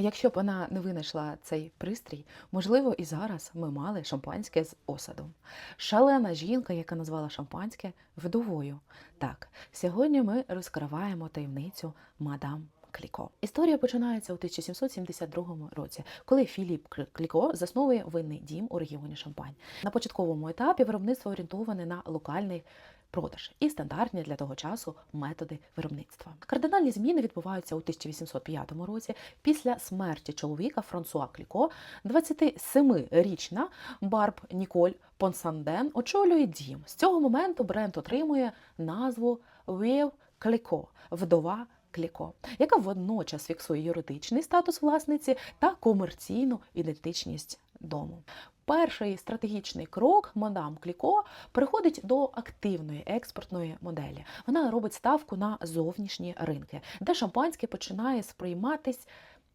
Якщо б вона не винайшла цей пристрій, можливо, і зараз ми мали шампанське з осадом. Шалена жінка, яка назвала шампанське вдовою. Так, сьогодні ми розкриваємо таємницю мадам. Кліко. Історія починається у 1772 році, коли Філіп Кл- Кліко засновує винний дім у регіоні Шампань. На початковому етапі виробництво орієнтоване на локальний продаж і стандартні для того часу методи виробництва. Кардинальні зміни відбуваються у 1805 році після смерті чоловіка Франсуа Кліко. 27-річна Барб Ніколь Понсанден очолює дім. З цього моменту бренд отримує назву Вів Кліко вдова. Кліко, яка водночас фіксує юридичний статус власниці та комерційну ідентичність дому. Перший стратегічний крок мадам Кліко приходить до активної експортної моделі. Вона робить ставку на зовнішні ринки, де шампанське починає сприйматись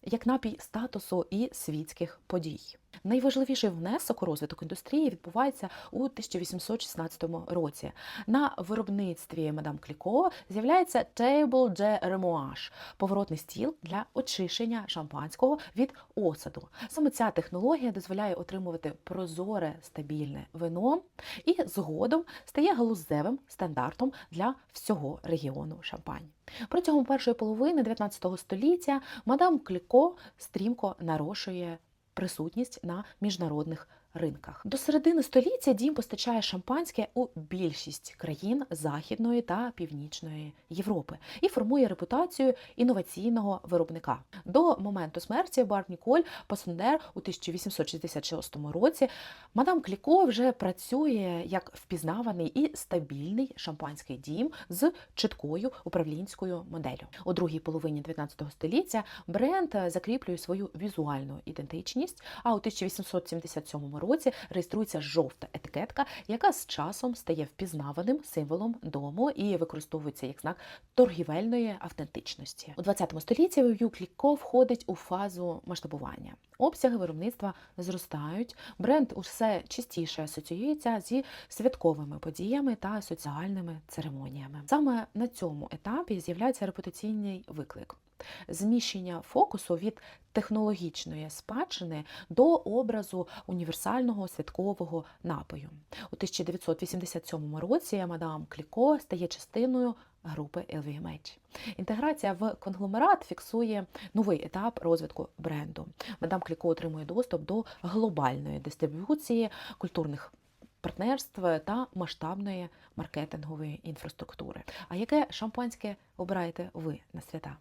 як напій статусу і світських подій. Найважливіший внесок у розвиток індустрії відбувається у 1816 році. На виробництві мадам Кліко з'являється Table de Remouage – поворотний стіл для очищення шампанського від осаду. Саме ця технологія дозволяє отримувати прозоре стабільне вино і згодом стає галузевим стандартом для всього регіону Шампань. Протягом першої половини 19 століття мадам Кліко стрімко нарощує присутність на міжнародних ринках. До середини століття дім постачає шампанське у більшість країн Західної та Північної Європи і формує репутацію інноваційного виробника. До моменту смерті Барб Ніколь Пасундер у 1866 році мадам Кліко вже працює як впізнаваний і стабільний шампанський дім з чіткою управлінською моделлю. У другій половині 19 століття бренд закріплює свою візуальну ідентичність. А у 1877 році реєструється жовта етикетка, яка з часом стає впізнаваним символом дому і використовується як знак торгівельної автентичності. У 20 столітті Вью Кліко входить у фазу масштабування. Обсяги виробництва зростають, бренд усе частіше асоціюється зі святковими подіями та соціальними церемоніями. Саме на цьому етапі з'являється репутаційний виклик. Зміщення фокусу від технологічної спадщини до образу універсального святкового напою. У 1987 році мадам Кліко стає частиною групи LVMH. Інтеграція в конгломерат фіксує новий етап розвитку бренду. Мадам Кліко отримує доступ до глобальної дистриб'юції культурних партнерств та масштабної маркетингової інфраструктури. А яке шампанське обираєте ви на свята?